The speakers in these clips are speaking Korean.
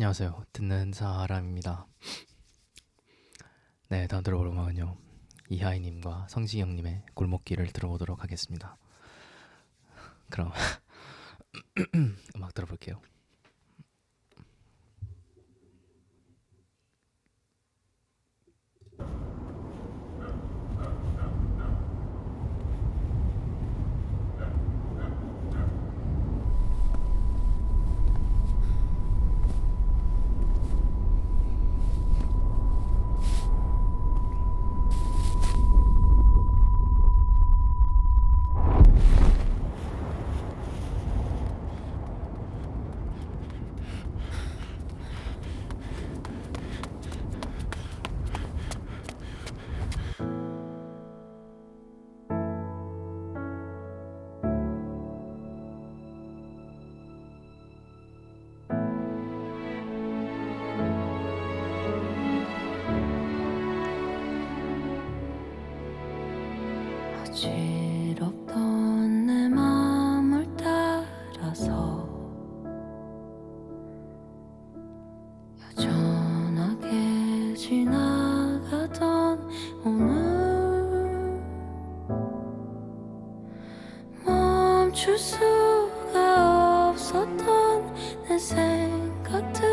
안녕하세요. 듣는 사람입니다. 네, 다음 들어볼 음악은요. 이하이님과 성시경님의 골목길을 들어보도록 하겠습니다. 그럼 음악 들어볼게요. 거칠었던 내 맘을 따라서 여전하게 지나가던 오늘 멈출 수가 없었던 내 생각들.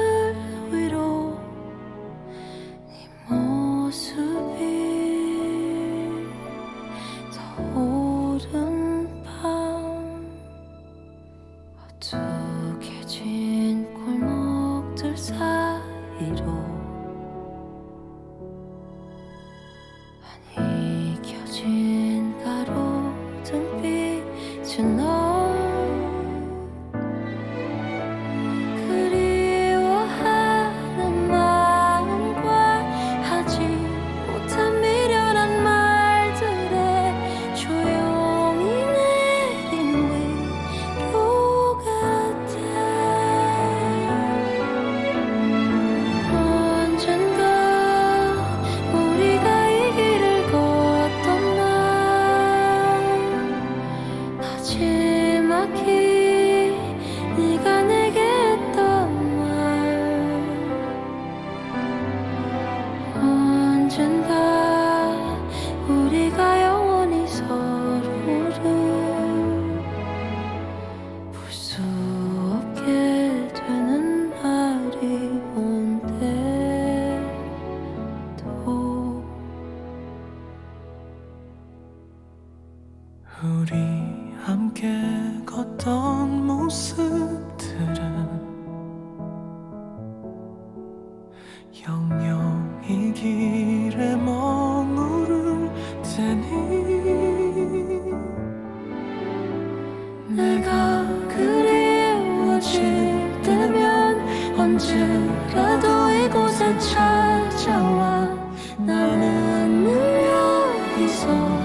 saw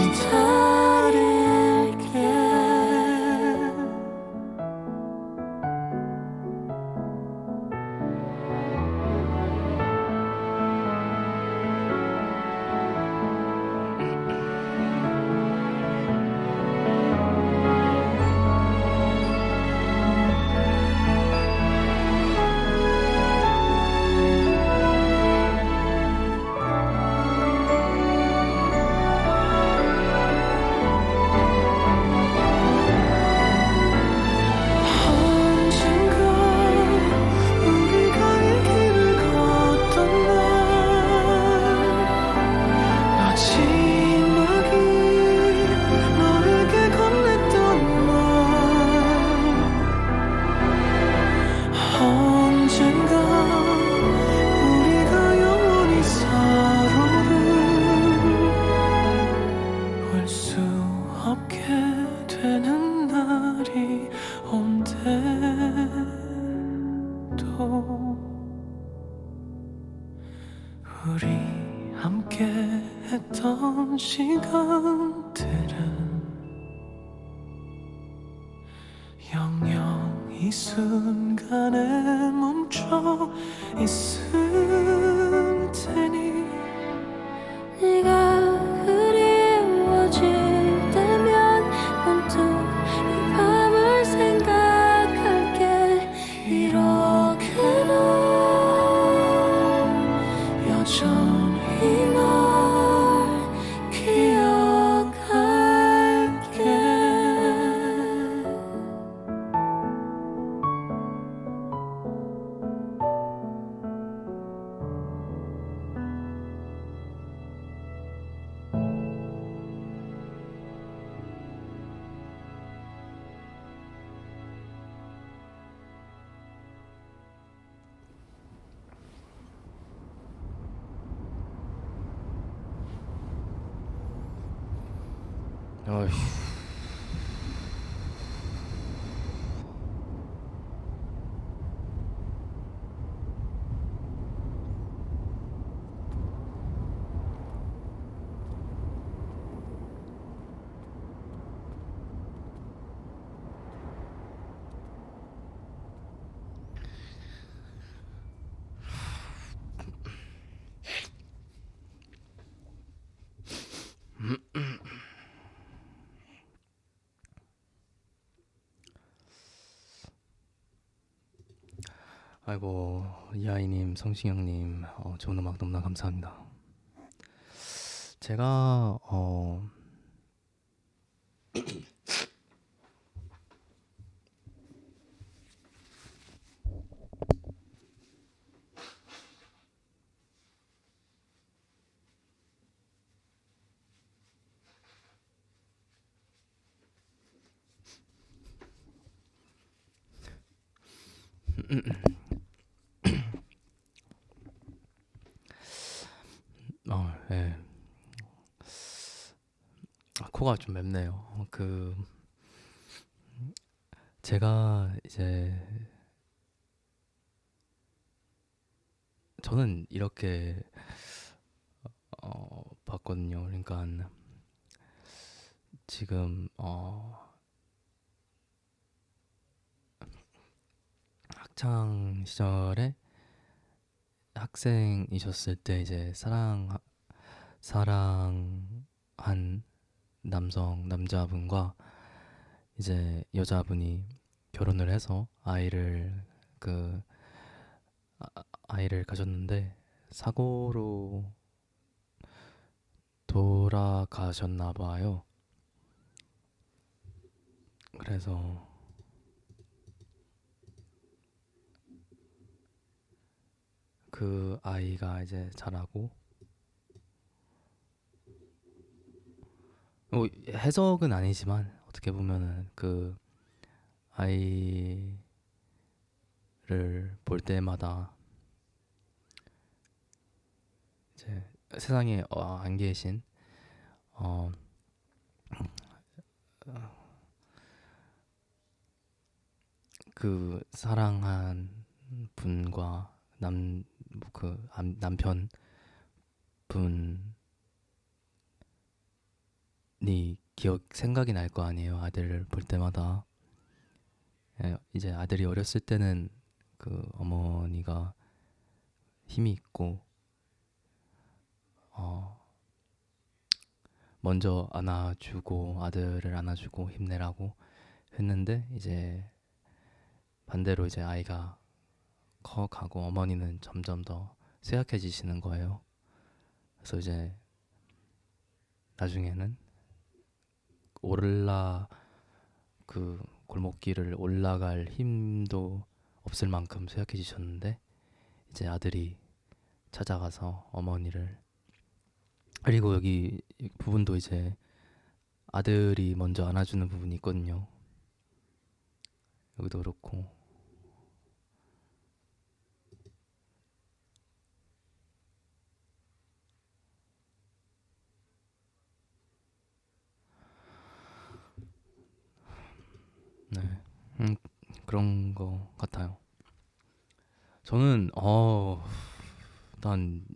it turn. 지나던 시간들은 영영 이 순간에 멈춰 있을 어휴. 아이고 이하이님, 성시경님, 어, 좋은 음악 너무나 감사합니다. 제가 어, 어, 예. 아, 코가 좀 맵네요. 어, 그 제가 이제 저는 이렇게 어, 봤거든요. 그러니까 지금 어, 학창 시절에 학생이셨을 때 이제 사랑 사랑한 남성 남자분과 이제 여자분이 결혼을 해서 아이를 그 아, 아이를 가졌는데 사고로 돌아가셨나 봐요. 그래서 그 아이가 이제 자라고 뭐 해석은 아니지만 어떻게 보면은 그 아이를 볼 때마다 이제 세상에 어, 안 계신 어, 그 사랑한 분과 남 그 남편 분 이 기억 생각이 날 거 아니에요 아들을 볼 때마다 예, 이제 아들이 어렸을 때는 그 어머니가 힘이 있고 어 먼저 안아주고 아들을 안아주고 힘내라고 했는데 이제 반대로 이제 아이가 커가고 어머니는 점점 더 쇠약해지시는 거예요. 그래서 이제 나중에는 올라 그 골목길을 올라갈 힘도 없을 만큼 쇠약해지셨는데 이제 아들이 찾아가서 어머니를 그리고 여기 이 부분도 이제 아들이 먼저 안아주는 부분이 있거든요. 여기도 그렇고 네, 음, 그런 거 같아요. 저는 어, 일단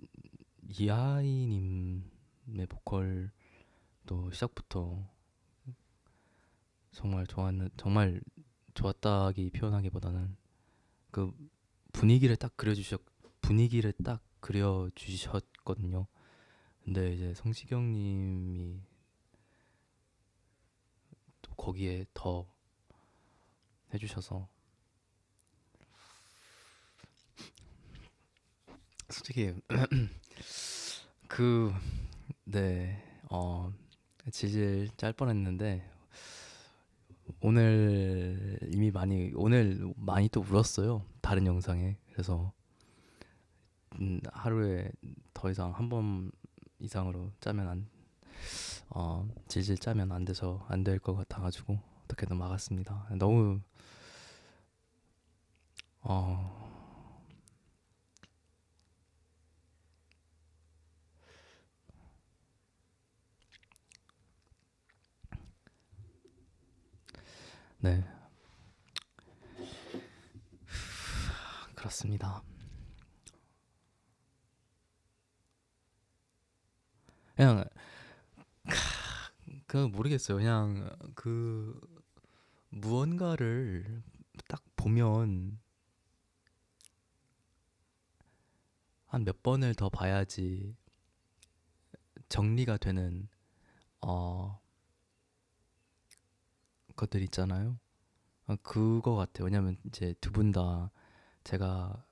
이하이님의 보컬도 시작부터 정말 좋았는 정말 좋았다기 표현하기보다는 그 분위기를 딱 그려주셨 분위기를 딱 그려주셨거든요. 근데 이제 성시경님이 또 거기에 더 해주셔서 솔직히 그 네, 어, 질질 짤 뻔했는데 오늘 이미 많이 오늘 많이 또 울었어요. 다른 영상에. 그래서 음, 하루에 더 이상 한 번 이상으로 짜면 안 어, 질질 짜면 안 돼서 안 될 것 같아가지고 어떻게든 막았습니다. 너무 어, 네. 그렇습니다. 그냥 그 모르겠어요. 그냥 그 무언가를 딱 보면 한 몇 번을 더 봐야지 정리가 되는 어 것들 있잖아요. 아, 그거 같아요. 왜냐면 이제 두 분 다 제가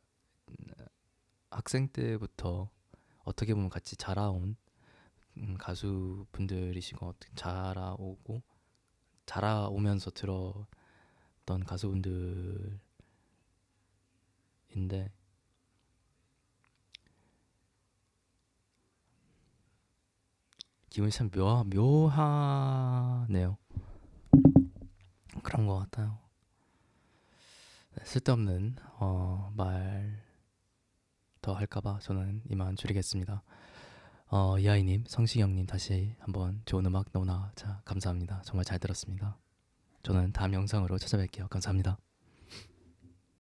학생 때부터 어떻게 보면 같이 자라온 음, 가수 분들이시고 어떻게 자라오고 자라오면서 들었던 가수분들인데 기분이 참 묘, 묘하네요. 그런 것 같아요. 네, 쓸데없는 어, 말 더 할까봐 저는 이만 줄이겠습니다. 어, 이하이님, 성시경님 다시 한번 좋은 음악 너무나 자 감사합니다. 정말 잘 들었습니다. 저는 다음 영상으로 찾아뵐게요. 감사합니다.